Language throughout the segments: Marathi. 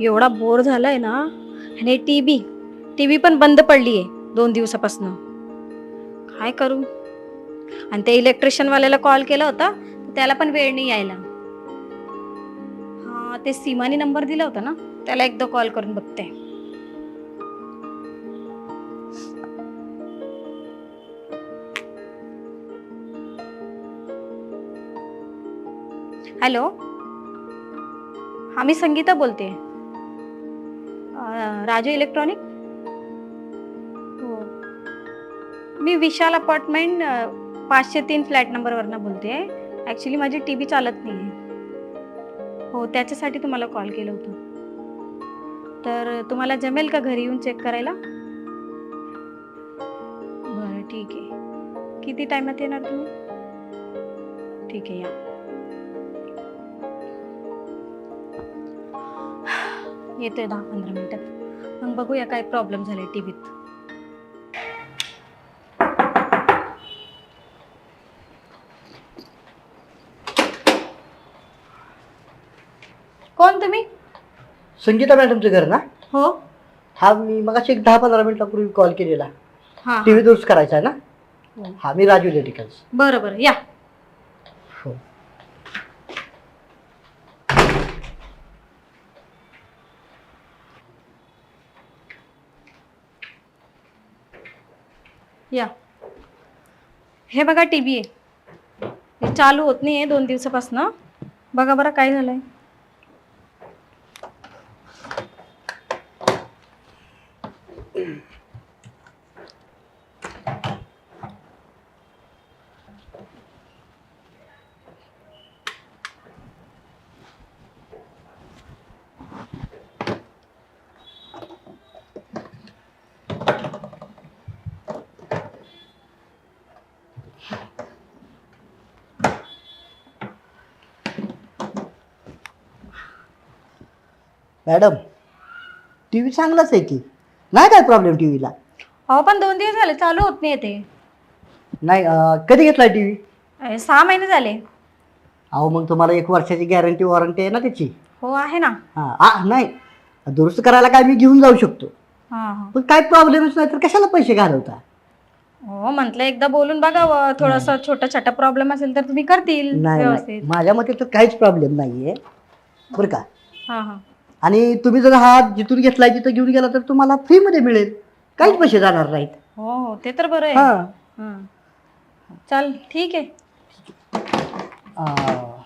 एवढा बोर झालाय ना आणि टी व्ही टी व्ही पण बंद पडली आहे दोन दिवसापासून. काय करू? आणि त्या इलेक्ट्रिशियनवाल्याला कॉल केला होता त्याला पण वेळ नाही यायला. हा ते सीमानी नंबर दिला होता ना त्याला एकदा कॉल करून बघते. हॅलो? हा मी संगीता बोलते. आहे राजू इलेक्ट्रॉनिक? हो. मी विशाल अपार्टमेंट पाचशे तीन फ्लॅट नंबरवरनं बोलते. आहे ॲक्च्युली माझी टी व्ही चालत नाही आहे हो त्याच्यासाठी तुम्हाला कॉल केलं होतं. तर तुम्हाला जमेल का घरी येऊन चेक करायला? बरं ठीक आहे. किती टायमात येणार तुम्ही? ठीक आहे या. येतोय दहा पंधरा मिनिटात मग बघूया काय प्रॉब्लेम झाले टीव्हीत. कोण तुम्ही? संगीता मॅडमचं घर ना? हो. हा मी मगाशी एक दहा पंधरा मिनिटापूर्वी कॉल केलेला. हा टी व्ही दुरुस्त करायचा आहे ना? हो. हा मी राजू इलेक्ट्रिकल्स. बरं बरं. या. या. हे बघा टी बी आहे हे चालू होत नाही आहे दोन दिवसापासून. बघा बरं काय झालं आहे मॅडम टी व्ही चांगलाच आहे की? नाही काय प्रॉब्लेम टी व्हीला अहो पण दोन दिवस झाले चालू होत नाही ते. नाही अं, कधी घेतला टी व्ही अरे, सहा महिने झाले. अहो मग तुम्हाला एक वर्षाची गॅरंटी वॉरंटी आहे ना त्याची? हो आहे ना. हां आ नाही. दुरुस्त करायला काय मी घेऊन जाऊ शकतो. हा हा. पण काय प्रॉब्लेमच नाही तर कशाला पैसे घालवता? हो म्हटलं एकदा बोलून बघावं थोडासा छोटा छोटा प्रॉब्लेम असेल तर तुम्ही करतील नाही नाही. व्यवस्थित. माझ्या मते तर काहीच प्रॉब्लेम नाही आहे बरं का? हा हा. आणि तुम्ही जर हा जिथून घेतलाय तिथं घेऊन गेला तर तुम्हाला फ्रीमध्ये मिळेल. काहीच पैसे जाणार नाहीत. हो हो ते तर बरं आहे. हां. हा. चल ठीक आहे. अं,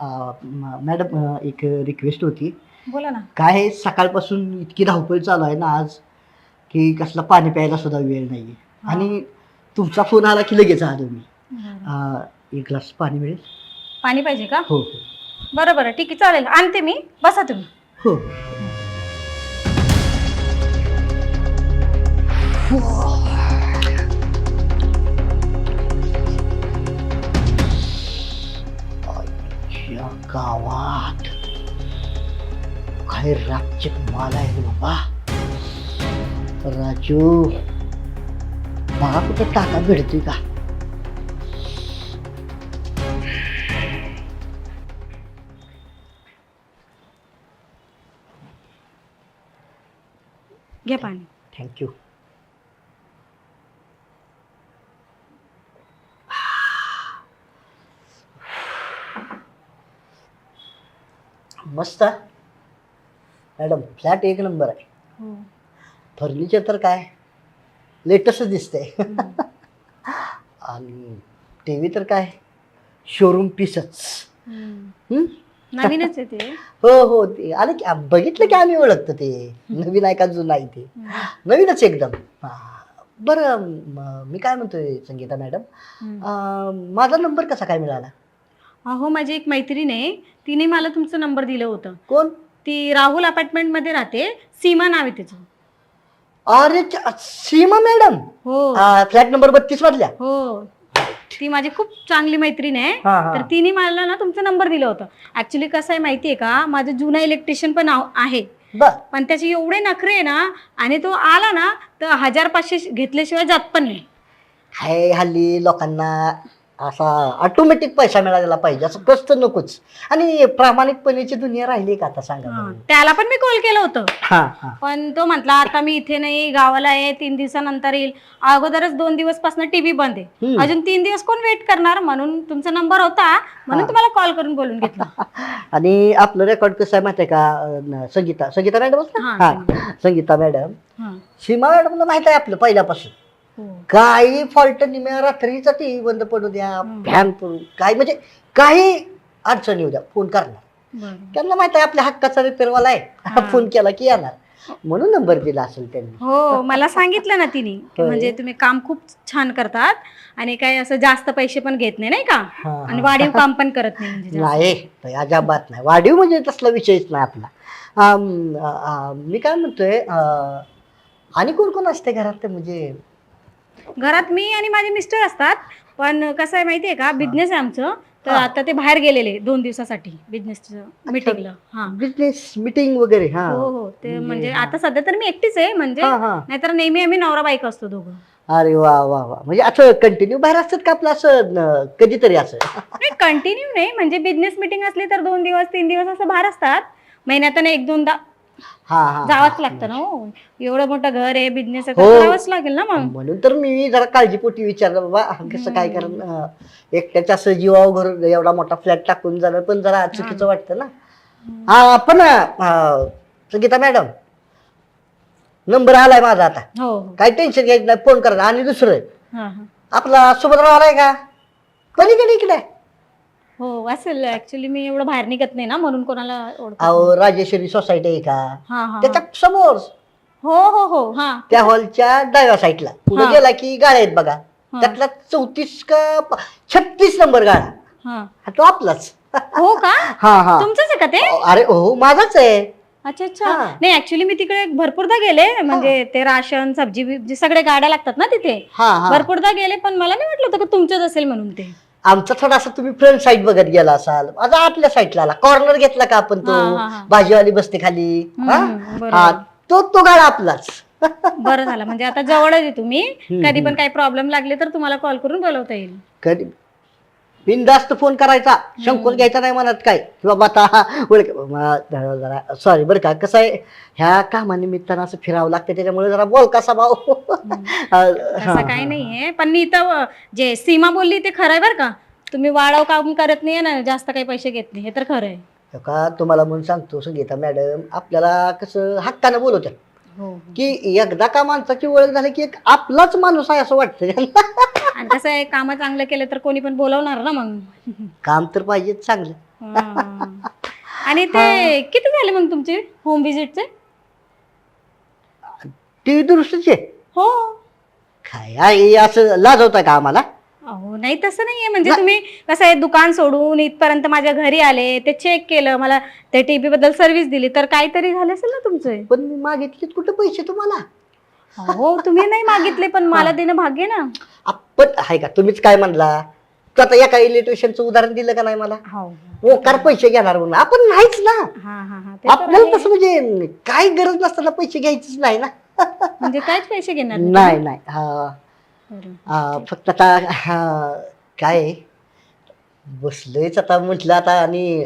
अं, म- मॅडम अं, एक रिक्वेस्ट होती. बोला ना. काय आहे, सकाळपासून इतकी धावपळ चालू आहे ना आज की कसला पाणी प्यायला सुद्धा वेळ नाही आणि तुमचा फोन आला की लगेच आलो मी. अं, एक ग्लास पाणी मिळेल? पाणी पाहिजे का? हो हो. बरं बरं ठीक आहे. चालेल. आणते मी. बसा तुम्ही. हो आजच्या गावात काय रातचे माल आहे रे बाबा राजू बघा कुठं टाका भेटतोय का घ्या पाणी. थँक्यू मस्त. आहे. मॅडम फ्लॅट एक नंबर आहे. हो. फर्निचर तर काय? लेटेस्टच दिसतंय आणि टी व्ही तर काय? शोरूम पीसच. हम्म. नवीनच आहे ते. हो हो ते. आलं की बघितलं की आम्ही ओळखतो ते. नवीन आहे का जुनं आहे ते. नवीनच एकदम. हा. बरं म- काय म्हणतोय संगीता मॅडम? माझा नंबर कसा काय मिळाला? अहो माझी एक मैत्रीण आहे. तिने मला तुमचा नंबर दिलं होतं. कोण? ती राहुल अपार्टमेंटमध्ये राहते. सीमा नाव आहे तिचं. अरे सीमा मॅडम? हो फ्लॅट नंबर बत्तीस मधल्या? हो. ती माझी खूप चांगली मैत्रीण आहे. हा, हा. तर तिने मला ना तुमचा नंबर दिला होता. ऍक्च्युली कसं आहे माहितीये का? माझं जुना इलेक्ट्रिशियन पण आहे. बर. पण त्याचे एवढे नखरे आहे ना आणि तो आला ना तर हजार पाचशे घेतल्याशिवाय जात पण नाही. हाय हल्ली लोकांना असा ऑटोमॅटिक पैसा मिळालेला पाहिजे असं कष्ट नकोच. आणि प्रामाणिकपणेची दुनिया राहिली का आता सांगा हा? त्याला पण मी कॉल केलं होतं. हा हा. पण तो म्हटला आता मी इथे नाही गावाला आहे तीन दिवसानंतर येईल. अगोदरच दोन दिवसपासून टीव्ही बंद आहे. हम्म. अजून तीन दिवस कोण वेट करणार? म्हणून तुमचा नंबर होता म्हणून. तुम्हाला कॉल करून बोलून घेतला. आणि आपलं रेकॉर्ड कसं आहे माहिती आहे का? अं, संगीता संगीता मॅडम हा, हा संगीता. मॅडम हा. सीमा मॅडमला माहीत आहे आपलं पहिल्यापासून. काही फॉल्ट निम्या रात्रीचा टीव्ही बंद पडू द्या. फॅन पडू काय म्हणजे काही अडचण येऊ द्या फोन करणार. त्यांना माहीत आहे आपल्या हक्काचा रिपेअरवाला आहे. फोन केला की येणार म्हणून नंबर दिला असेल त्यांनी हो मला सांगितलं ना तिने. म्हणजे तुम्ही काम खूप छान करतात आणि काय असं जास्त पैसे पण घेत नाही नाही का आणि. वाढीव काम पण करत नाही म्हणजे. नाही अजिबात नाही वाढीव म्हणजे तसला विषयच नाही आपला मी काय म्हणतोय आणि कोण कोण असते घरात म्हणजे घरात मी आणि माझे मिस्टर असतात पण कसं आहे माहितीये का बिझनेस आहे आमचं. तर हा. आता ते बाहेर गेलेले दोन दिवसासाठी बिझनेस मीटिंगला हा. बिझनेस मीटिंग वगैरे हा. हो हो. ते म्हणजे. आता सध्या तर मी एकटीच आहे म्हणजे हा हा. नाहीतर नेहमी आम्ही नवरा बायको असतो दोघं. अरे वा वा वा. म्हणजे असं कंटिन्यू बाहेर असतात का आपलं असं न- कधीतरी असं? नाही कंटिन्यू नाही. म्हणजे बिझनेस मीटिंग असली तर दोन दिवस तीन दिवस असं बाहेर असतात. महिन्यातून एक दोनदा हा हा जावंच लागतं ना हो. एवढं मोठं घर आहे बिझनेस आहे हो. करावंच लागेल ना मग. म्हणून तर मी जरा काळजीपोटी विचारलं बाबा हा कसं काय कारण अं, एकट्याच्या असं जीवावर घर एवढा मोठा फ्लॅट टाकून जाणं पण जरा चुकीचं वाटतं ना. हा पण अं, संगीता मॅडम नंबर आलाय माझा आता. हो. हो काही टेन्शन घ्यायचं नाही फोन करा. आणि दुसरं हा हा. आपला सुभद्रा आलाय का? पलीकडे इकडे. हो असेल. ऍक्च्युली मी एवढं बाहेर निघत नाही ना म्हणून कोणाला ओळखत नाही. अहो राजेश्वरी सोसायटी आहे का? हा हा, हा त्याच्यासमोर. हो हो हो हा. त्या हॉलच्या डाव्या साईडला पुढे हा. गेला की गाड्या आहेत बघा. हा. त्यातला चौतीस का छत्तीस नंबर गाडा. हा. हा तो आपलाच. हो का? हा हा. तुमचंच आहे का ते? अरे हो माझाच आहे. अच्छा अच्छा. हा. नाही ऍक्च्युली मी तिकडे भरपूरदा गेले. म्हणजे ते राशन सब्जी बिब्जी सगळे गाड्या लागतात ना तिथे. हा हा. भरपूरदा गेले पण मला नाही वाटलं होतं का तुमचंच असेल म्हणून ते. आमचा थोडासा तुम्ही फ्रंट साईड बघत गेला असाल. आता आतल्या साईडला आला. कॉर्नर घेतला का आपण तो? हा, हा, हा. भाजीवाली बसते खाली. हा? हम्म, बरोबर. हा तो तो गाडा आपलाच. बरं झालं. म्हणजे आता जवळच आहे तुम्ही. कधी पण काही प्रॉब्लेम लागले तर तुम्हाला कॉल करून बोलवता येईल. कधी बिनधास्त फोन करायचा. शंकून घ्यायचा नाही म्हणत काय. किंवा आता सॉरी बरं का कसं आहे ह्या कामानिमित्तानं असं फिरावं लागतं त्याच्यामुळे जरा बोल कसा भाऊ? असं काही नाहीये पण मी इथं जे सीमा बोलली ते खरं आहे बरं का. तुम्ही वाढव काम करत नाही ना जास्त काही पैसे घेत नाही हे तर खरं आहे. का तुम्हाला म्हणून सांगतो संगीता मॅडम आपल्याला कसं हक्कानं बोलवतात हो की एकदा का माणसाची ओळख झाली की एक आपलाच माणूस आहे असं वाटतं आणि कसं आहे काम चांगलं केलं तर कोणी पण बोलवणार ना मग. काम तर पाहिजे चांगलं. हा. आणि ते किती झाले मग तुमचे होम विजिटचे टी व्ही दुरुस्तीचे? हो. काय आहे, असं लाजवताय का आम्हाला? अहो नाही तसं नाहीये. म्हणजे तुम्ही कसं आहे दुकान सोडून इथपर्यंत माझ्या घरी आले ते चेक केलं मला ते टीव्ही बद्दल सर्व्हिस दिली तर काहीतरी झालं असेल ना तुमचं? पण मी मागितले कुठे पैसे तुम्हाला? हो तुम्ही नाही मागितले पण मला देणं भाग्य ना. आपण आहे का तुम्हीच काय म्हणला? तू आता एका इलेक्ट्रिशियनचं उदाहरण दिलं का नाही मला? हो. ओकार पैसे घेणार म्हणून. आपण नाहीच ना. हा हा हा ते तर आपल्याला आहे. तसं म्हणजे काय गरज नसताना पैसे घ्यायचीच नाही ना. म्हणजे काहीच पैसे घेणार नाही नाही. हा. फक्त आता हा, काय बसलोयच आता म्हटलं आता आणि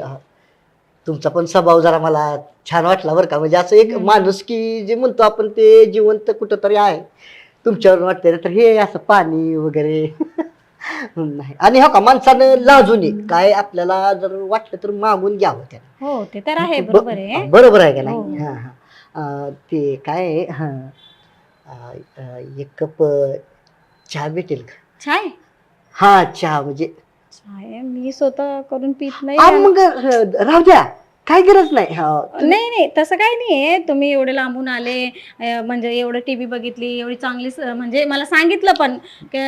तुमचा पण स्वभाव जरा मला छान वाटला बरं का. म्हणजे असं एक माणूस की जे म्हणतो आपण ते जिवंत कुठं तरी आहे. तुमच्यावर वाटतंय तर हे असं पाणी वगैरे नाही. आणि हो का माणसानं लाजू नये काय आपल्याला जर वाटलं तर मागून घ्यावं त्याला. हो ते तर आहे बरोबर आहे. बरोबर आहे का. नाही? हा. हा ते काय हा. एक कप चहा भेटेल का? चाय? हा चहा म्हणजे चाय मी स्वतः करून पित नाही. आ, मग अं, राहू द्या. काय गरज नाही. हा नाही नाही तसं काही नाहीये तुम्ही एवढे लांबून आले अं, म्हणजे एवढं टीव्ही बघितली एवढी चांगली स- म्हणजे मला सांगितलं पण की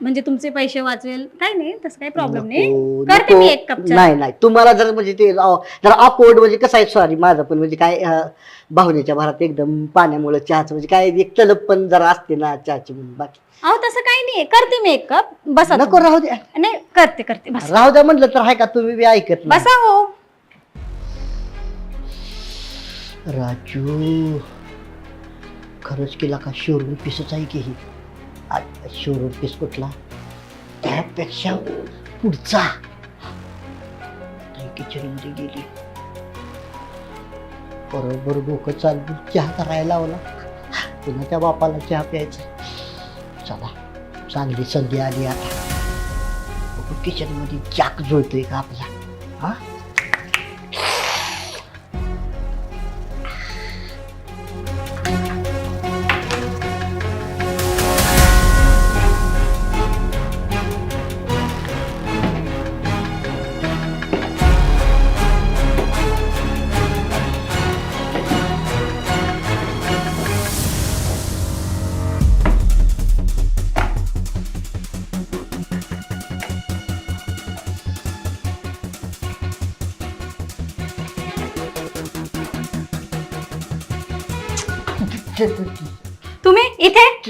म्हणजे तुमचे पैसे वाचवेल. काही नाही तसं काही प्रॉब्लेम नाही. नको, करते नको. मी एक कप चहा. नाही नाही तुम्हाला जर म्हणजे ते अं, जरा म्हणजे कसं आहे? सॉरी माझं पण म्हणजे काय अं, भावनेच्या भरात एकदम पाण्यामुळे चहाचं म्हणजे काय एक तलप पण जरा असते ना चहाची म्हणून बाकी. अहो तसं काही नाही करते मी एक कप. बसा नको तुम्ही. राहू द्या. नाही करते करते. बस. राहू द्या म्हटलं तर आहे का तुम्ही बी ऐकत नाही. बसा हो. राजू खरंच केला का शोरूम पीसच आहे की ही? शोरूम पीस कुठला? त्यापेक्षा पुढचा. किचनमध्ये गेली. बरोबर डोकं चालून चहा करायला लावला. पुन्हा त्या बापाला चहा प्यायचा. चला चांगली संधी आली आता. किचनमध्ये चाक जुळतोय का आपला?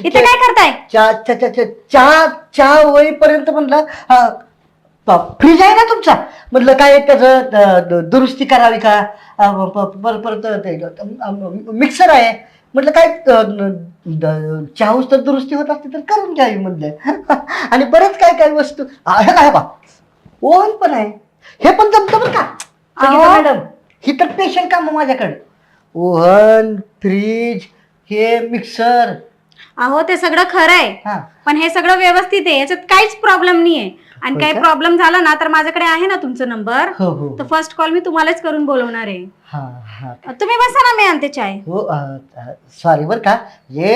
इथे काय करताय? चहा चा- चा- चा- चहा चहा होईपर्यंत म्हणलं फ्रीज आहे ना तुमचा? म्हटलं काय त्याचं अ, द- दुरुस्ती करावी का? अ, प- प- परत ते मिक्सर आहे. म्हटलं काय अ, द- चहाऊस तर दुरुस्ती होत असते तर करून घ्यावी म्हणलं. आणि बरेच काय काय वस्तू. आहे काय बा ओव्हन पण आहे. हे पण जमतं बरं का? संगीता अहो. मॅडम? ही तर स्पेशल काम माझ्याकडे. ओव्हन फ्रीज हे मिक्सर अहो ते सगळं खरं आहे हा. पण हे सगळं व्यवस्थित आहे. याच्यात काहीच प्रॉब्लेम नाहीये. आणि होय काही का? प्रॉब्लेम झाला ना तर माझ्याकडे आहे ना तुमचा नंबर हो हो. तर फर्स्ट कॉल मी तुम्हालाच करून बोलवणार आहे. हा हा. तुम्ही बसा ना मी आणते चाय. हो सॉरी बरं का. हे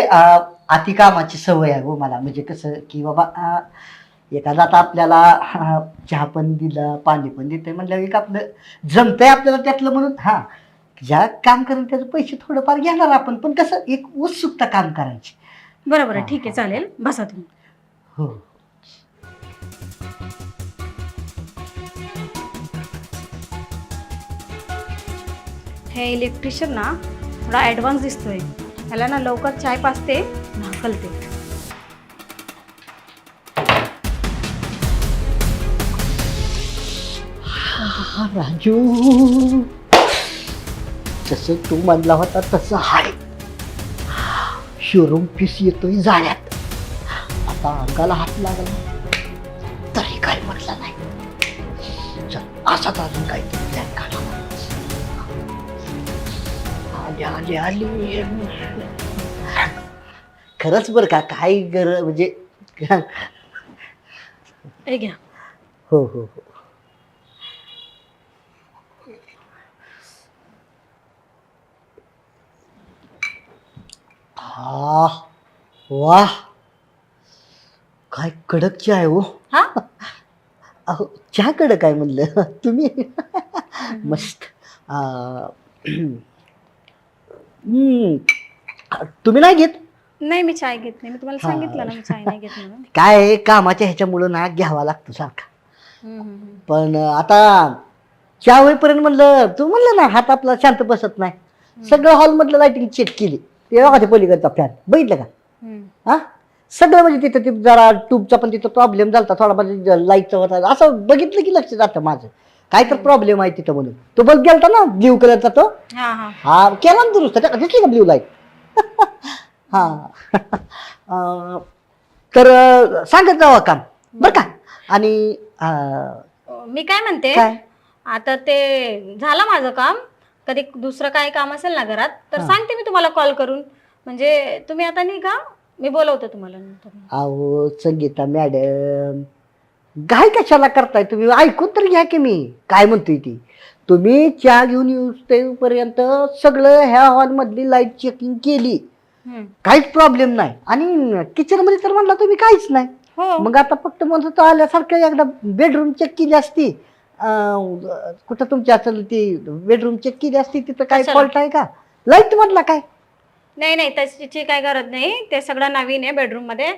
अति कामाची सवय आहे हो मला. म्हणजे कसं की बाबा अ, एखादा आता आपल्याला अ, चहा पण दिला पाणी पण देतंय म्हणल्यावर एक आपलं जमतंय आपल्याला त्यातलं म्हणून. हा. ज्या काम करेल त्याचे पैसे थोडंफार घेणार आपण. पण कसं एक उत्सुकता काम करायची. बरोबर आहे ठीक आहे चालेल. बसा तुम्ही. हो. हे इलेक्ट्रिशियन ना थोडा ॲडव्हान्स दिसतोय. ह्याला ना लवकर चाय पाचते ढाकलते. राजू. जसं तू म्हणला होता तसं आहे शोरूम पीस येतोय जाळ्यात. आता अंगाला हात लागला. तरी काय म्हटलं नाही. चल असाच अजून काहीतरी प्लॅन काढावा आली आली आली. खरंच बरं का काय गर म्हणजे हे घ्या. हो हो हो. हा वाह. काय कडक चहा आहे हो. हा? अहो चहा कडक आहे म्हणलं. तुम्ही? मस्त. आ, हम्म. तुम्ही नाही घेत? नाही मी चाय घेत नाही. मी तुम्हाला. सांगितलं ना मी चाय नाही घेत म्हणून. काय आहे, कामाच्या ह्याच्यामुळं ना घ्यावा लागतो सारखा. हम्म, हम्म, हम्म. पण आता चहा होईपर्यंत म्हणलं तू म्हणलं ना हात आपला शांत बसत नाही. सगळं हॉल मधलं लाइटिंग चेक केली. ते बघा ते पलीकडचा फॅन बघितलं का. हा? सगळं म्हणजे तिथं ते जरा ट्यूबचा पण तिथं प्रॉब्लेम झाला थोडा म्हणजे लाईटचा होता. असं बघितलं की लक्ष जातं माझं. काय तर प्रॉब्लेम आहे तिथं म्हणून. तो बल्ब गेलता ना ब्ल्यू कलरचा तो. हा केला ना दुरुस्त. त्या- दिसली का ब्ल्यू लाइट हा. तर सांगत जावा काम. बरं का? आणि मी काय म्हणते? काय? आता ते झालं माझं काम. कधी दुसरं काय काम असेल ना घरात तर. सांगते मी तुम्हाला कॉल करून. म्हणजे तुम्ही आता नाही का मी बोलवते तुम्हाला नंतर. अहो संगीता मॅडम काय कशाला करताय तुम्ही? ऐकून तर घ्या की मी. काय म्हणतोय ती? तुम्ही चहा घेऊन येऊपर्यंत सगळं ह्या हॉलमधली लाइट चेकिंग केली. हम्म. काहीच प्रॉब्लेम नाही. आणि किचनमध्ये तर म्हणला तुम्ही काहीच नाही. हो. मग आता फक्त म्हणतो तो आल्यासारखं एकदा बेडरूम चेक केली असती कुठं तुमच्या असेल ती बेडरूम चेक केली असती तिथं काय कशाला? फॉल्ट आहे का? लाइट मधला काय? नाही नाही त्याची काय गरज नाही. ते सगळं नवीन आहे बेडरूममध्ये.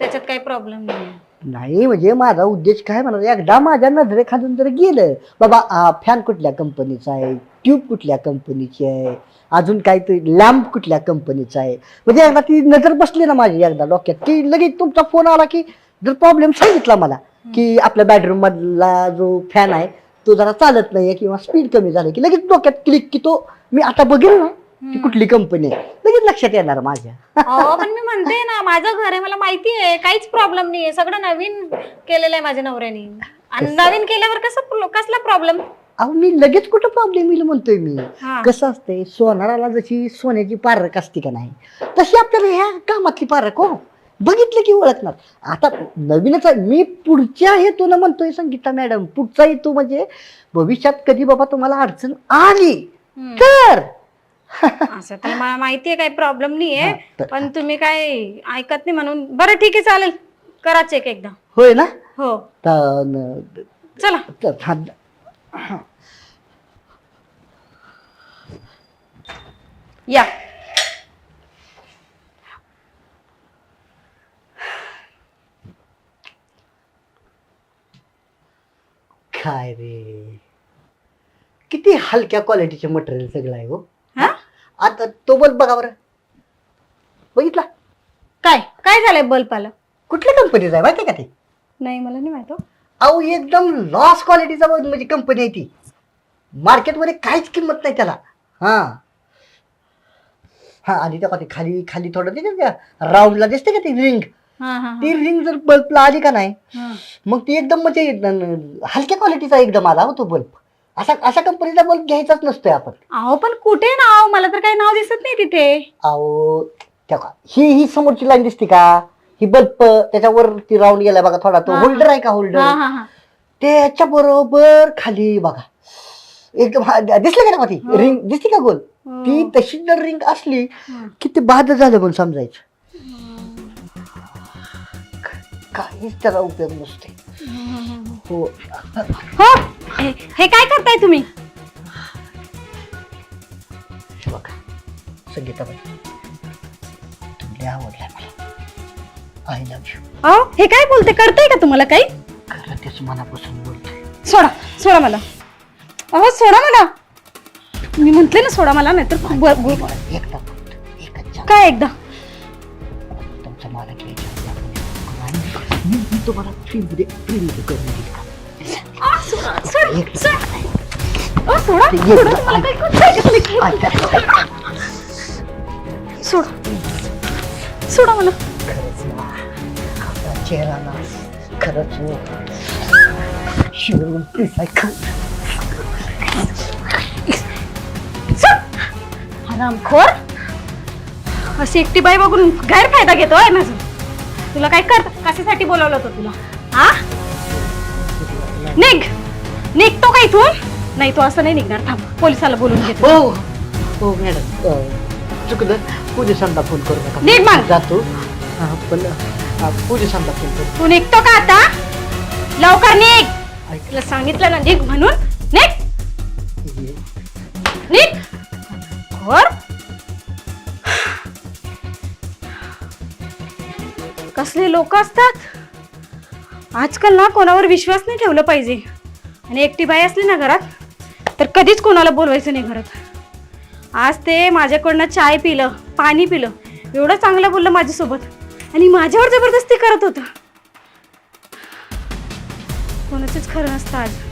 त्याच्यात काही प्रॉब्लेम नाही नाही म्हणजे माझा उद्देश काय म्हणा एकदा माझ्या नजरेखालून जर गेलं बाबा फॅन कुठल्या कंपनीचा आहे? ट्यूब कुठल्या कंपनीची आहे? अजून काय ते लॅम्प कुठल्या कंपनीचा आहे? म्हणजे एकदा ती नजर बसली ना माझी एकदा डोक्यात की लगेच तुमचा फोन आला की जर प्रॉब्लेम सांगितला मला की आपल्या बेडरूम मधला जो फॅन आहे तो जरा चालत नाहीये किंवा स्पीड कमी झाली की लगेच डोक्यात क्लिक की तो मी आता बघेल ना ती कुठली कंपनी आहे. लगेच लक्षात येणार माझ्या. अहो पण मी म्हणते ना माझं घर आहे मला माहिती आहे काहीच प्रॉब्लेम नाहीये. सगळं नवीन केलेलं आहे माझ्या नवऱ्याने. आणि नवीन केल्यावर कसं कसला प्रॉब्लेम अहो मी लगेच कुठं प्रॉब्लेम येईल म्हणतोय मी. कसं असतंय सोनाराला जशी सोन्याची पारख असते का नाही तशी आपल्याला ह्या कामातली पारख हो. बघितलं की ओळखणार. आता नवीनच आहे. मी पुढच्या हेतून म्हणतोय संगीता मॅडम पुढचा हेतू म्हणजे भविष्यात कधी बाबा तुम्हाला अडचण आली तर. असं तर मला माहिती आहे काही प्रॉब्लेम नाहीये पण तुम्ही काय ऐकत नाही म्हणून. बरं ठीक आहे चालेल. करा चेक एकदा. होय ना? हो. तर न- चला. तर या. काय रे? किती हलक्या क्वालिटीचे मटेरियल सगळं आहे हो. हा? आता तो बल्ब बघा बरं. बघितला? काय? काय झालंय बल्बाला कुठल्या कंपनीचा आहे माहिती का ते? नाही मला नाही माहीत हो. अहो एकदम लॉस क्वालिटीचा म्हणजे कंपनी आहे ती. मार्केटमध्ये काहीच किंमत नाही त्याला. हा. हा आणि त्या ते खाली खाली थोडं दिसते का राऊंडला दिसते का ती रिंग हा, हा, हा. ती रिंग जर बल्बला आली का नाही हा. मग ती एकदम म्हणजे न- हलक्या क्वालिटीचा एकदम आला हो तो बल्ब असा अशा कंपनीचा बल्ब घ्यायचाच नसतोय आपण अहो पण कुठे नाव मला तर काही नाव दिसत नाही तिथे अहो त्या का ही ही समोरची लाईन दिसते का ही बल्ब त्याच्यावर ती राऊंड गेलाय बघा थोडा तो हा. होल्डर आहे का हा होल्डर हा हा त्याच्या बरोबर खाली बघा एकदम हा- दिसलं का ना ती हो. रिंग दिसते का गोल हो. ती तशी जर रिंग असली हं. की ते बाद झालं म्हणून समजायचं काहीच त्याला उपयोग नसते हो हो हे हे काय करताय तुम्ही बघा संगीताबाई तुला आवडलाय मला आय लव्ह यू अहो हे काय बोलते कळतंय का तुम्हाला काही खरं तेच मनापासून बोलतोय सोडा सोडा मला अहो सोडा मला मी म्हंटले ना सोडा मला नाही तर एकदा फक्त एकच चान्स. काय एकदा तुम्हाला फ्रीमध्ये फ्रीमध्ये करून देईल का सोडा सोडा मला खरंच ना आपला चेहरा ना खरंच हो शिवरून हरामखोर अशी एकटी बाई बघून गैरफायदा घेतोय माझा. तुला काय कर कशासाठी बोलावलं होतं तुला? हा? निघ! निघतो का इथून? नाही तो असं नाही निघणार. थांब पोलिसाला बोलून घेतो हो हो मॅडम. अं, चुकलं. पोलिसांना फोन करू नका. निघ मग. जातो हा, पण हा, पोलिसांना फोन करू. तू निघतो का आता? लवकर निघ! तुला सांगितलं ना निघ म्हणून. निघ! हे- निघ! असले लोक असतात. आजकाल ना कोणावर विश्वास नाही ठेवला पाहिजे. आणि एकटी बाई असली ना घरात तर कधीच कोणाला बोलवायचं नाही घरात. आज ते माझ्याकडनं चाय पिलं पाणी पिलं एवढं चांगलं बोललं माझ्यासोबत. आणि माझ्यावर जबरदस्ती करत होतं. कोणाचंच खरं नसतं आज.